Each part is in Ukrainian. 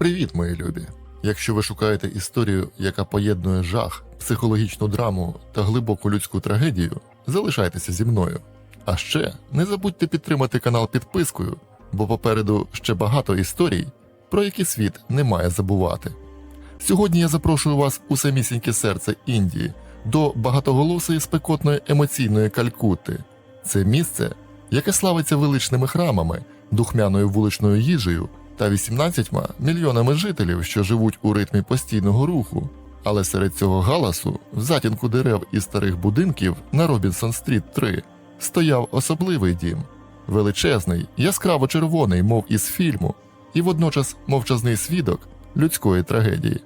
Привіт, мої любі! Якщо ви шукаєте історію, яка поєднує жах, психологічну драму та глибоку людську трагедію, залишайтеся зі мною. А ще не забудьте підтримати канал підпискою, бо попереду ще багато історій, про які світ не має забувати. Сьогодні я запрошую вас у самісіньке серце Індії до багатоголосої спекотної емоційної Калькутти. Це місце, яке славиться величними храмами, духмяною вуличною їжею та 18 мільйонами жителів, що живуть у ритмі постійного руху. Але серед цього галасу, в затінку дерев і старих будинків на Робінсон Стріт 3, стояв особливий дім, величезний, яскраво червоний, мов із фільму, і водночас мовчазний свідок людської трагедії.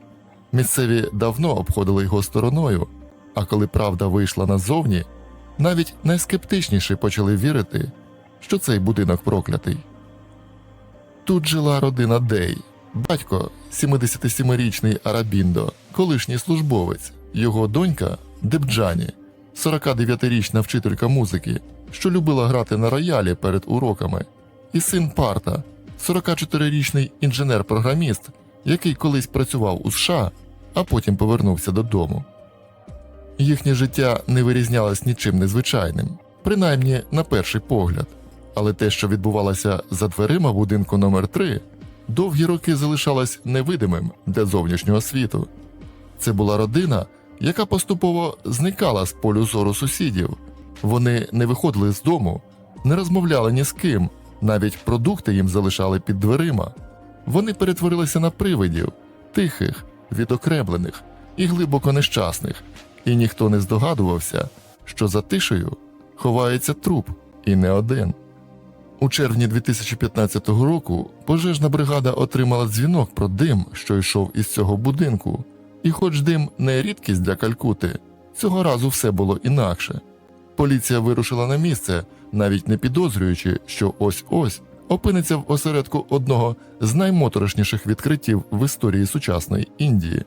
Місцеві давно обходили його стороною, а коли правда вийшла назовні, навіть найскептичніші почали вірити, що цей будинок проклятий. Тут жила родина Дей, батько 77-річний Арабіндо, колишній службовець, його донька Дебджані, 49-річна вчителька музики, що любила грати на роялі перед уроками, і син Парта, 44-річний інженер-програміст, який колись працював у США, а потім повернувся додому. Їхнє життя не вирізнялось нічим незвичайним, принаймні на перший погляд. Але те, що відбувалося за дверима будинку номер 3 довгі роки залишалось невидимим для зовнішнього світу. Це була родина, яка поступово зникала з полю зору сусідів. Вони не виходили з дому, не розмовляли ні з ким, навіть продукти їм залишали під дверима. Вони перетворилися на привидів, тихих, відокремлених і глибоко нещасних, і ніхто не здогадувався, що за тишею ховається труп, і не один. У червні 2015 року пожежна бригада отримала дзвінок про дим, що йшов із цього будинку. І хоч дим не рідкість для Калькути, цього разу все було інакше. Поліція вирушила на місце, навіть не підозрюючи, що ось-ось опиниться в осередку одного з наймоторошніших відкриттів в історії сучасної Індії.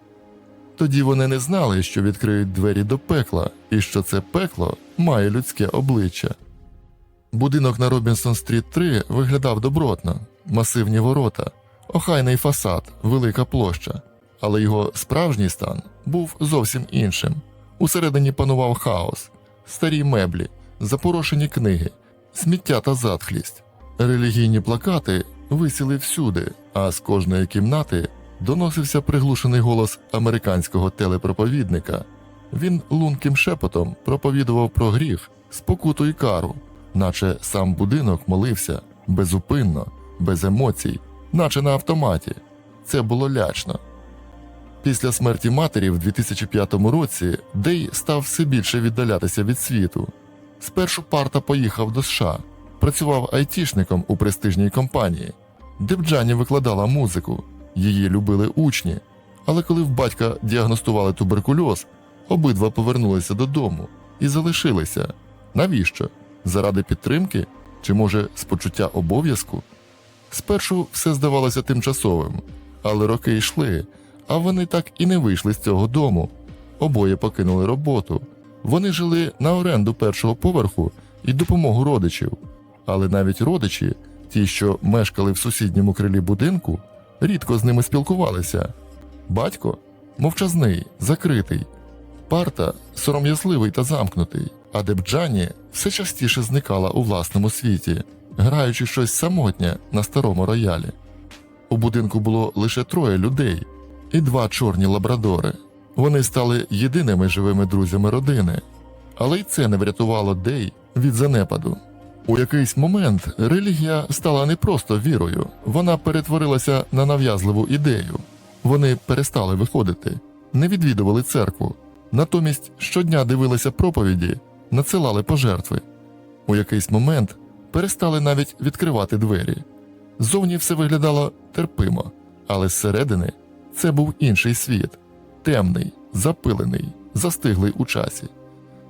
Тоді вони не знали, що відкриють двері до пекла, і що це пекло має людське обличчя. Будинок на Робінсон Стріт 3 виглядав добротно, масивні ворота, охайний фасад, велика площа, але його справжній стан був зовсім іншим. Усередині панував хаос, старі меблі, запорошені книги, сміття та затхлість. Релігійні плакати висіли всюди, а з кожної кімнати доносився приглушений голос американського телепроповідника. Він лунким шепотом проповідував про гріх, спокуту і кару наче сам будинок молився безупинно, без емоцій, наче на автоматі. Це було лячно. Після смерті матері в 2005 році Дей став все більше віддалятися від світу. Спершу парта поїхав до США, працював айтішником у престижній компанії. Дебджані викладала музику, її любили учні. Але коли в батька діагностували туберкульоз, обидва повернулися додому і залишилися. Навіщо? Заради підтримки чи, може, з почуття обов'язку? Спершу все здавалося тимчасовим, але роки йшли, а вони так і не вийшли з цього дому. Обоє покинули роботу. Вони жили на оренду першого поверху і допомогу родичів. Але навіть родичі, ті, що мешкали в сусідньому крилі будинку, рідко з ними спілкувалися. Батько мовчазний, закритий, парта сором'язливий та замкнутий, а Дебджані все частіше зникала у власному світі, граючи щось самотнє на старому роялі. У будинку було лише троє людей і два чорні лабрадори. Вони стали єдиними живими друзями родини, але й це не врятувало Дей від занепаду. У якийсь момент релігія стала не просто вірою, вона перетворилася на нав'язливу ідею. Вони перестали виходити, не відвідували церкву, натомість щодня дивилися проповіді, надсилали пожертви. У якийсь момент перестали навіть відкривати двері. Зовні все виглядало терпимо, але зсередини це був інший світ темний, запилений, застиглий у часі.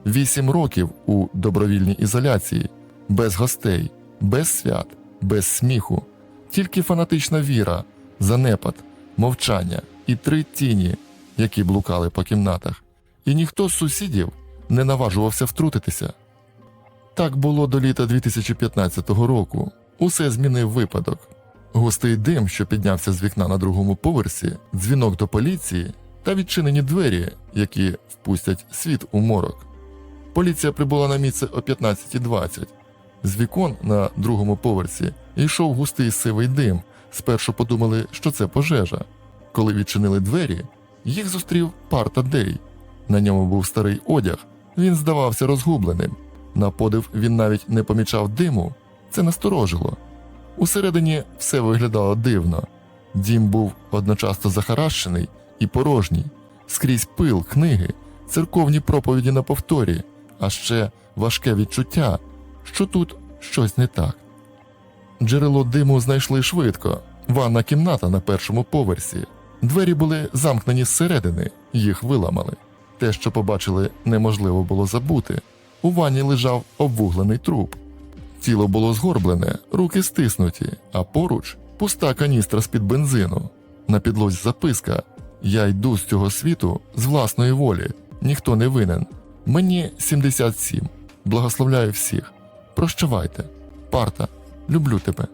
Вісім років у добровільній ізоляції, без гостей, без свят, без сміху, тільки фанатична віра, занепад, мовчання і три тіні, які блукали по кімнатах, і ніхто з сусідів не наважувався втрутитися. Так було до літа 2015 року. Усе змінив випадок. Густий дим, що піднявся з вікна на другому поверсі, дзвінок до поліції та відчинені двері, які впустять світ у морок. Поліція прибула на місце о 15.20. З вікон на другому поверсі йшов густий сивий дим. Спершу подумали, що це пожежа. Коли відчинили двері, їх зустрів парта Дей. На ньому був старий одяг. Він здавався розгубленим. На подив він навіть не помічав диму. Це насторожило. Усередині все виглядало дивно. Дім був одночасно захаращений і порожній, скрізь пил, книги, церковні проповіді на повторі, а ще важке відчуття, що тут щось не так. Джерело диму знайшли швидко. Ванна кімната на першому поверсі. Двері були замкнені зсередини, їх виламали. Те, що побачили, неможливо було забути. У ванні лежав обвуглений труп. Тіло було згорблене, руки стиснуті, а поруч пуста каністра з-під бензину. На підлозі записка Я йду з цього світу з власної волі, ніхто не винен. Мені 77. Благословляю всіх. Прощавайте. Парта, люблю тебе.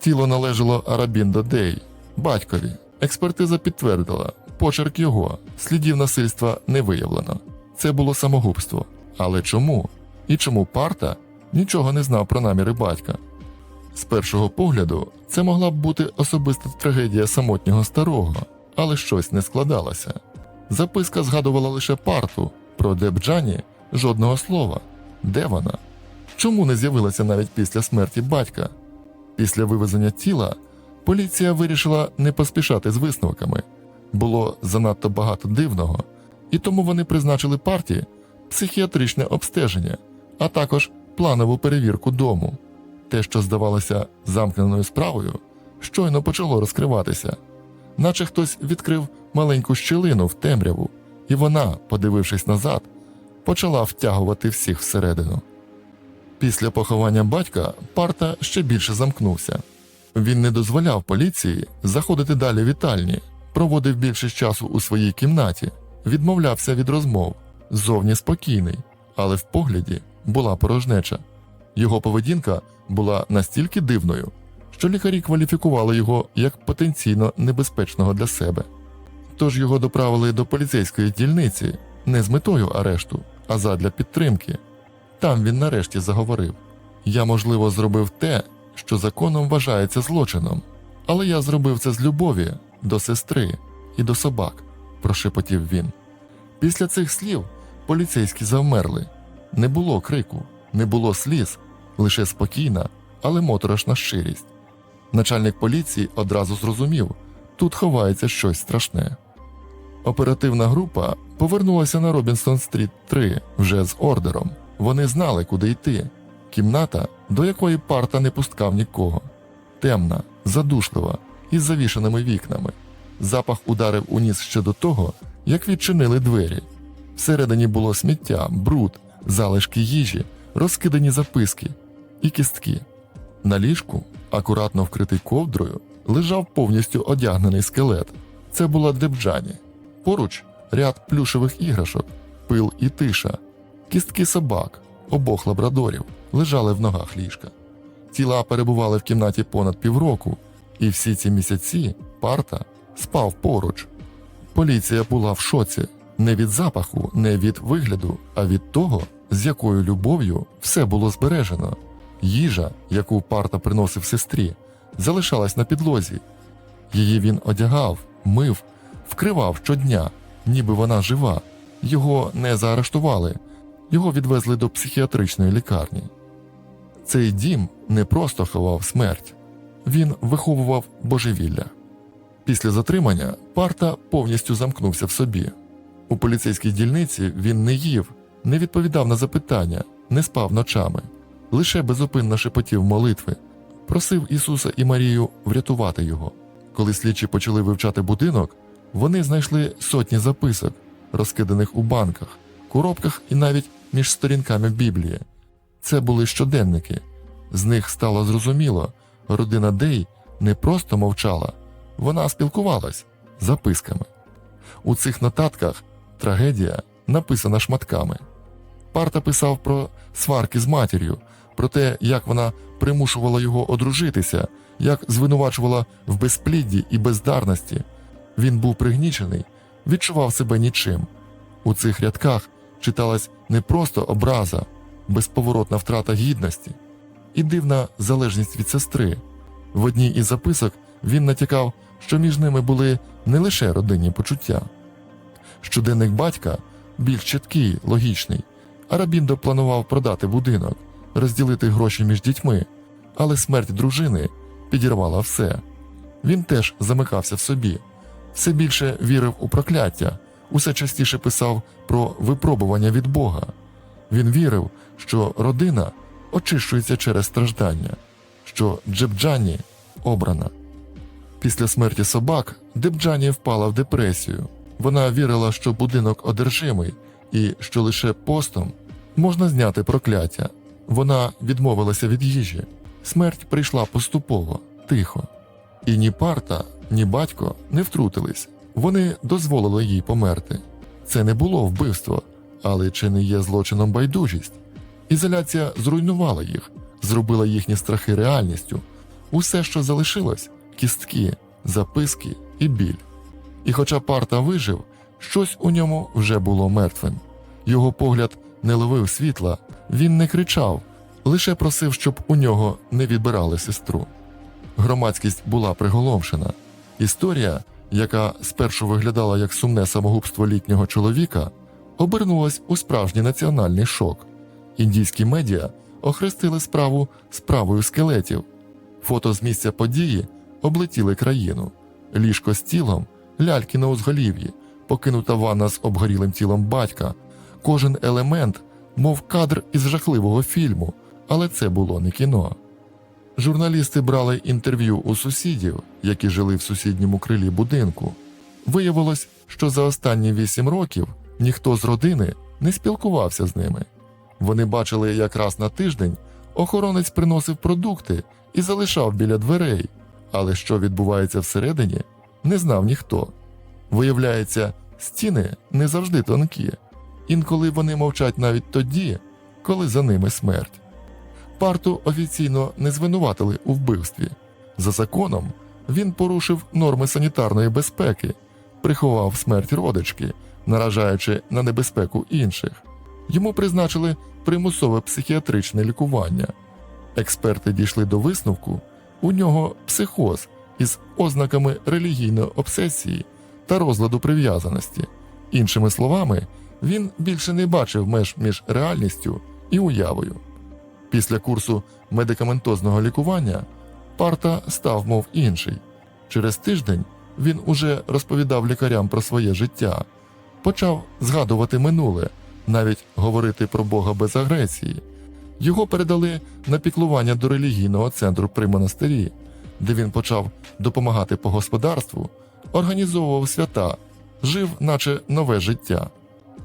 Тіло належало Арабін Дей, батькові. Експертиза підтвердила, почерк його, слідів насильства не виявлено. Це було самогубство. Але чому? І чому парта нічого не знав про наміри батька? З першого погляду, це могла б бути особиста трагедія самотнього старого, але щось не складалося. Записка згадувала лише парту, про Дебджані жодного слова. Де вона? Чому не з'явилася навіть після смерті батька? Після вивезення тіла поліція вирішила не поспішати з висновками. Було занадто багато дивного, і тому вони призначили парті психіатричне обстеження, а також планову перевірку дому. Те, що здавалося замкненою справою, щойно почало розкриватися, наче хтось відкрив маленьку щілину в темряву, і вона, подивившись назад, почала втягувати всіх всередину. Після поховання батька парта ще більше замкнувся. Він не дозволяв поліції заходити далі вітальні, проводив більшість часу у своїй кімнаті, відмовлявся від розмов, зовні спокійний, але в погляді була порожнеча. Його поведінка була настільки дивною, що лікарі кваліфікували його як потенційно небезпечного для себе. Тож його доправили до поліцейської дільниці не з метою арешту, а задля підтримки. Там він нарешті заговорив: Я, можливо, зробив те, що законом вважається злочином, але я зробив це з любові до сестри і до собак, прошепотів він. Після цих слів поліцейські завмерли. Не було крику, не було сліз, лише спокійна, але моторошна щирість. Начальник поліції одразу зрозумів тут ховається щось страшне. Оперативна група повернулася на Робінсон Стріт 3 вже з ордером. Вони знали, куди йти. Кімната, до якої парта не пускав нікого. Темна, задушлива, із завішаними вікнами. Запах ударив у ніс ще до того, як відчинили двері. Всередині було сміття, бруд, залишки їжі, розкидані записки і кістки. На ліжку, акуратно вкритий ковдрою, лежав повністю одягнений скелет. Це була Дебджані. Поруч ряд плюшевих іграшок, пил і тиша, кістки собак, обох лабрадорів лежали в ногах ліжка. Тіла перебували в кімнаті понад півроку, і всі ці місяці парта спав поруч. Поліція була в шоці не від запаху, не від вигляду, а від того, з якою любов'ю все було збережено. Їжа, яку парта приносив сестрі, залишалась на підлозі. Її він одягав, мив, вкривав щодня, ніби вона жива. Його не заарештували, його відвезли до психіатричної лікарні. Цей дім не просто ховав смерть, він виховував божевілля. Після затримання парта повністю замкнувся в собі. У поліцейській дільниці він не їв, не відповідав на запитання, не спав ночами, лише безупинно шепотів молитви, просив Ісуса і Марію врятувати його. Коли слідчі почали вивчати будинок, вони знайшли сотні записок, розкиданих у банках, коробках і навіть між сторінками Біблії. Це були щоденники. З них стало зрозуміло, родина Дей не просто мовчала, вона спілкувалась записками. У цих нотатках трагедія написана шматками. Парта писав про сварки з матір'ю, про те, як вона примушувала його одружитися, як звинувачувала в безплідді і бездарності. Він був пригнічений, відчував себе нічим. У цих рядках читалась не просто образа, безповоротна втрата гідності і дивна залежність від сестри. В одній із записок він натякав, що між ними були не лише родинні почуття. Щоденник батька більш чіткий, логічний. Арабіндо планував продати будинок, розділити гроші між дітьми, але смерть дружини підірвала все. Він теж замикався в собі, все більше вірив у прокляття, усе частіше писав про випробування від Бога. Він вірив, що родина очищується через страждання, що Джебджані обрана. Після смерті собак Дебджані впала в депресію. Вона вірила, що будинок одержимий і що лише постом можна зняти прокляття. Вона відмовилася від їжі. Смерть прийшла поступово, тихо. І ні парта, ні батько не втрутились. Вони дозволили їй померти. Це не було вбивство, але чи не є злочином байдужість? Ізоляція зруйнувала їх, зробила їхні страхи реальністю. Усе, що залишилось кістки, записки і біль. І хоча парта вижив, щось у ньому вже було мертвим. Його погляд не ловив світла, він не кричав, лише просив, щоб у нього не відбирали сестру. Громадськість була приголомшена. Історія, яка спершу виглядала як сумне самогубство літнього чоловіка, обернулась у справжній національний шок. Індійські медіа охрестили справу справою скелетів. Фото з місця події облетіли країну. Ліжко з тілом, ляльки на узголів'ї, покинута ванна з обгорілим тілом батька. Кожен елемент, мов кадр із жахливого фільму, але це було не кіно. Журналісти брали інтерв'ю у сусідів, які жили в сусідньому крилі будинку. Виявилось, що за останні вісім років ніхто з родини не спілкувався з ними. Вони бачили, як раз на тиждень охоронець приносив продукти і залишав біля дверей, але що відбувається всередині, не знав ніхто. Виявляється, стіни не завжди тонкі, інколи вони мовчать навіть тоді, коли за ними смерть. Парту офіційно не звинуватили у вбивстві. За законом він порушив норми санітарної безпеки, приховав смерть родички, наражаючи на небезпеку інших. Йому призначили примусове психіатричне лікування. Експерти дійшли до висновку, у нього психоз із ознаками релігійної обсесії та розладу прив'язаності. Іншими словами, він більше не бачив меж між реальністю і уявою. Після курсу медикаментозного лікування парта став мов інший. Через тиждень він уже розповідав лікарям про своє життя, почав згадувати минуле, навіть говорити про Бога без агресії. Його передали на піклування до релігійного центру при монастирі, де він почав допомагати по господарству, організовував свята, жив, наче нове життя.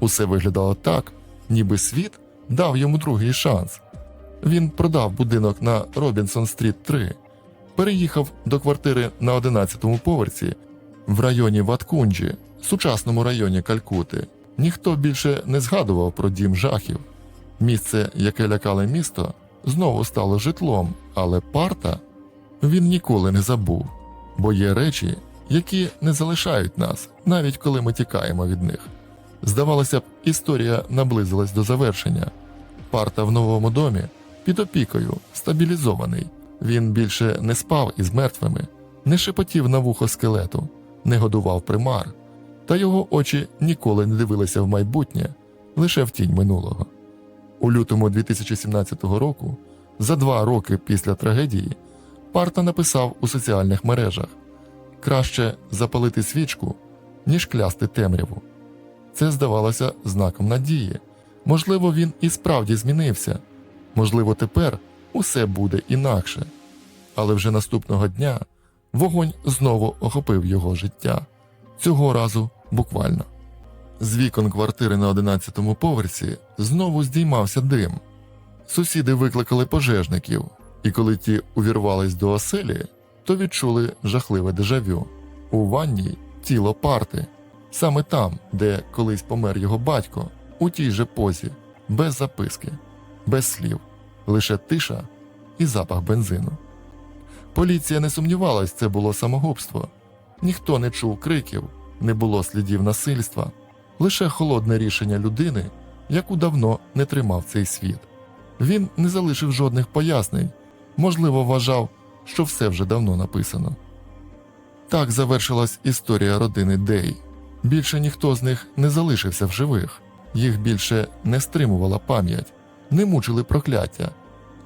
Усе виглядало так, ніби світ дав йому другий шанс. Він продав будинок на Робінсон Стріт 3, переїхав до квартири на 11-му поверсі в районі Ваткунджі, сучасному районі Калькути. Ніхто більше не згадував про дім жахів. Місце, яке лякало місто, знову стало житлом, але парта він ніколи не забув, бо є речі, які не залишають нас, навіть коли ми тікаємо від них. Здавалося б, історія наблизилась до завершення. Парта в новому домі під опікою, стабілізований. Він більше не спав із мертвими, не шепотів на вухо скелету, не годував примар, та його очі ніколи не дивилися в майбутнє, лише в тінь минулого. У лютому 2017 року, за два роки після трагедії, Парта написав у соціальних мережах краще запалити свічку, ніж клясти темряву. Це здавалося знаком надії. Можливо, він і справді змінився. Можливо, тепер усе буде інакше. Але вже наступного дня вогонь знову охопив його життя, цього разу буквально. З вікон квартири на 11-му поверсі знову здіймався дим. Сусіди викликали пожежників, і коли ті увірвались до оселі, то відчули жахливе дежавю. У ванній тіло парти, саме там, де колись помер його батько, у тій же позі, без записки, без слів, лише тиша і запах бензину. Поліція не сумнівалась, це було самогубство. Ніхто не чув криків, не було слідів насильства, лише холодне рішення людини, яку давно не тримав цей світ. Він не залишив жодних пояснень, можливо, вважав, що все вже давно написано. Так завершилась історія родини Дей. Більше ніхто з них не залишився в живих, їх більше не стримувала пам'ять, не мучили прокляття,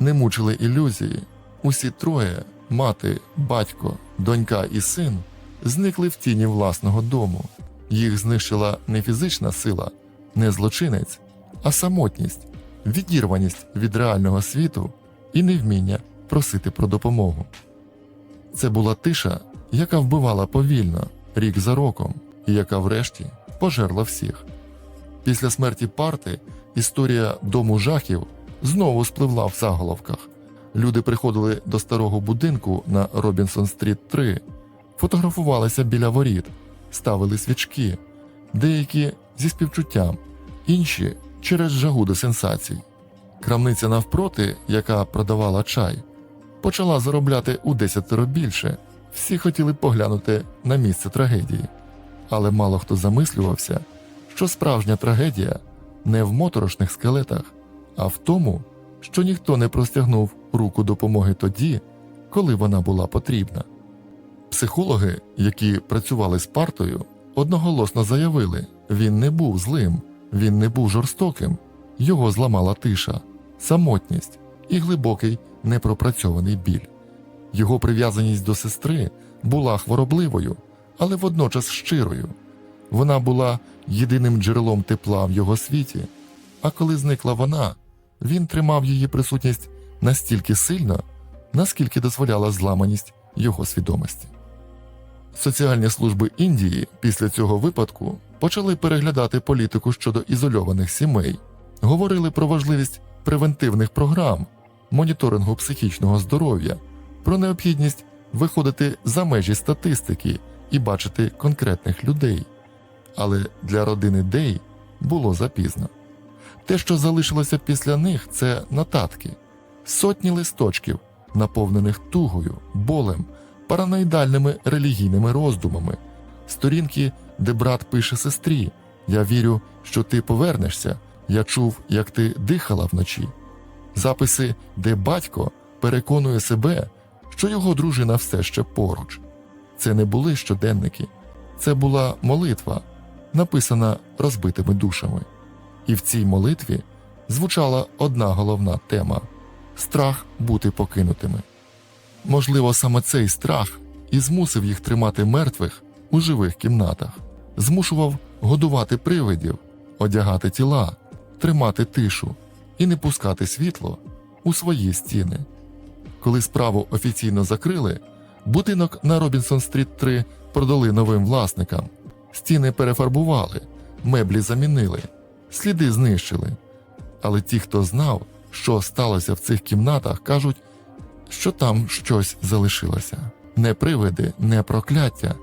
не мучили ілюзії. Усі троє мати, батько, донька і син зникли в тіні власного дому. Їх знищила не фізична сила, не злочинець, а самотність, відірваність від реального світу і невміння просити про допомогу. Це була тиша, яка вбивала повільно, рік за роком, і яка врешті пожерла всіх. Після смерті парти історія дому жахів знову спливла в заголовках. Люди приходили до старого будинку на Робінсон Стріт 3, фотографувалися біля воріт, ставили свічки, деякі зі співчуттям, інші через жагу до сенсацій. Крамниця навпроти, яка продавала чай, почала заробляти у десятеро більше. Всі хотіли поглянути на місце трагедії, але мало хто замислювався, що справжня трагедія не в моторошних скелетах, а в тому, що ніхто не простягнув руку допомоги тоді, коли вона була потрібна. Психологи, які працювали з партою, одноголосно заявили, він не був злим, він не був жорстоким, його зламала тиша, самотність і глибокий непропрацьований біль. Його прив'язаність до сестри була хворобливою, але водночас щирою. Вона була єдиним джерелом тепла в його світі, а коли зникла вона, він тримав її присутність настільки сильно, наскільки дозволяла зламаність його свідомості. Соціальні служби Індії після цього випадку почали переглядати політику щодо ізольованих сімей, говорили про важливість превентивних програм, моніторингу психічного здоров'я, про необхідність виходити за межі статистики і бачити конкретних людей. Але для родини Дей було запізно. Те, що залишилося після них, це нотатки, сотні листочків, наповнених тугою, болем, параноїдальними релігійними роздумами, сторінки, де брат пише сестрі: Я вірю, що ти повернешся. Я чув, як ти дихала вночі. Записи, де батько переконує себе, що його дружина все ще поруч. Це не були щоденники, це була молитва, написана розбитими душами. І в цій молитві звучала одна головна тема страх бути покинутими. Можливо, саме цей страх і змусив їх тримати мертвих у живих кімнатах, змушував годувати привидів, одягати тіла, тримати тишу і не пускати світло у свої стіни. Коли справу офіційно закрили, будинок на Робінсон Стріт 3 продали новим власникам, стіни перефарбували, меблі замінили, сліди знищили. Але ті, хто знав, що сталося в цих кімнатах, кажуть, що там щось залишилося. Не привиди, не прокляття,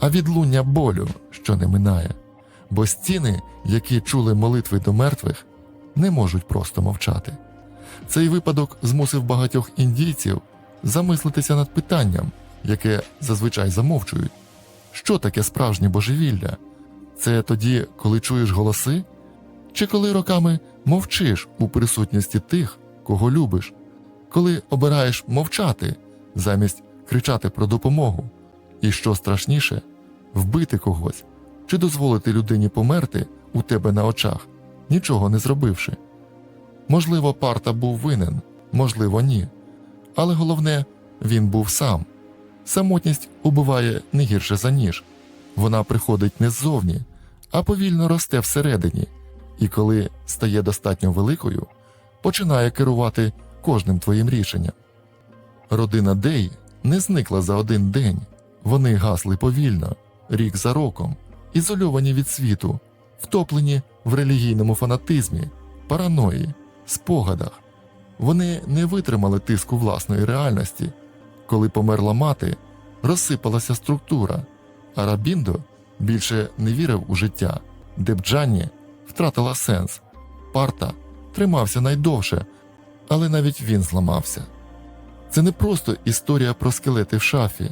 а відлуння болю, що не минає. Бо стіни, які чули молитви до мертвих, не можуть просто мовчати. Цей випадок змусив багатьох індійців замислитися над питанням, яке зазвичай замовчують. Що таке справжнє божевілля? Це тоді, коли чуєш голоси? Чи коли роками мовчиш у присутності тих, кого любиш, коли обираєш мовчати замість кричати про допомогу? І що страшніше вбити когось чи дозволити людині померти у тебе на очах, нічого не зробивши? Можливо, парта був винен, можливо, ні. Але головне, він був сам. Самотність убиває не гірше за ніж. Вона приходить не ззовні, а повільно росте всередині, і коли стає достатньо великою, починає керувати кожним твоїм рішенням. Родина Дей не зникла за один день, вони гасли повільно, рік за роком, ізольовані від світу, втоплені в релігійному фанатизмі, параної, спогадах. Вони не витримали тиску власної реальності. Коли померла мати, розсипалася структура, а Рабіндо більше не вірив у життя, Дебджані втратила сенс. Парта тримався найдовше, але навіть він зламався. Це не просто історія про скелети в шафі,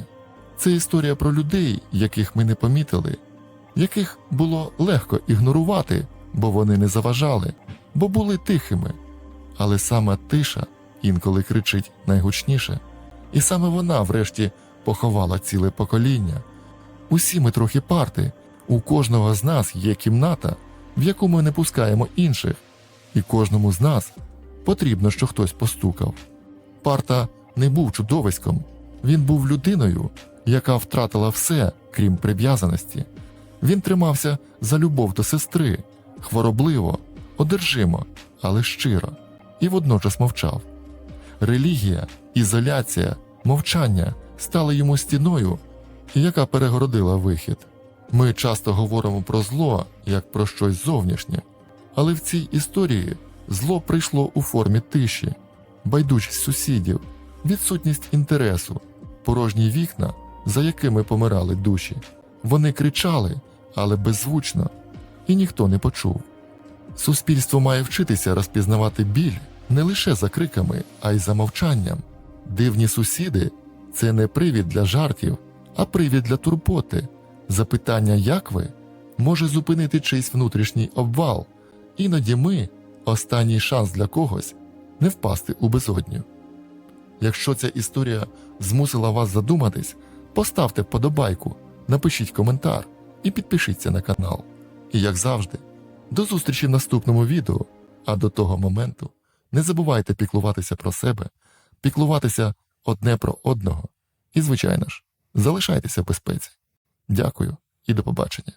це історія про людей, яких ми не помітили, яких було легко ігнорувати, бо вони не заважали, бо були тихими. Але саме тиша інколи кричить найгучніше, і саме вона, врешті, поховала ціле покоління. Усі ми трохи парти, у кожного з нас є кімната, в яку ми не пускаємо інших, і кожному з нас потрібно, що хтось постукав. Парта не був чудовиськом, він був людиною, яка втратила все, крім прив'язаності. Він тримався за любов до сестри, хворобливо, одержимо, але щиро, і водночас мовчав. Релігія, ізоляція, мовчання стали йому стіною, яка перегородила вихід. Ми часто говоримо про зло як про щось зовнішнє, але в цій історії зло прийшло у формі тиші, байдужість сусідів, відсутність інтересу, порожні вікна, за якими помирали душі. Вони кричали, але беззвучно, і ніхто не почув. Суспільство має вчитися розпізнавати біль не лише за криками, а й за мовчанням. Дивні сусіди це не привід для жартів, а привід для турботи. Запитання, як ви, може зупинити чийсь внутрішній обвал. Іноді ми останній шанс для когось не впасти у безодню. Якщо ця історія змусила вас задуматись, поставте вподобайку, напишіть коментар і підпишіться на канал. І як завжди, до зустрічі в наступному відео, а до того моменту не забувайте піклуватися про себе, піклуватися одне про одного і, звичайно ж, залишайтеся в безпеці. Дякую і до побачення.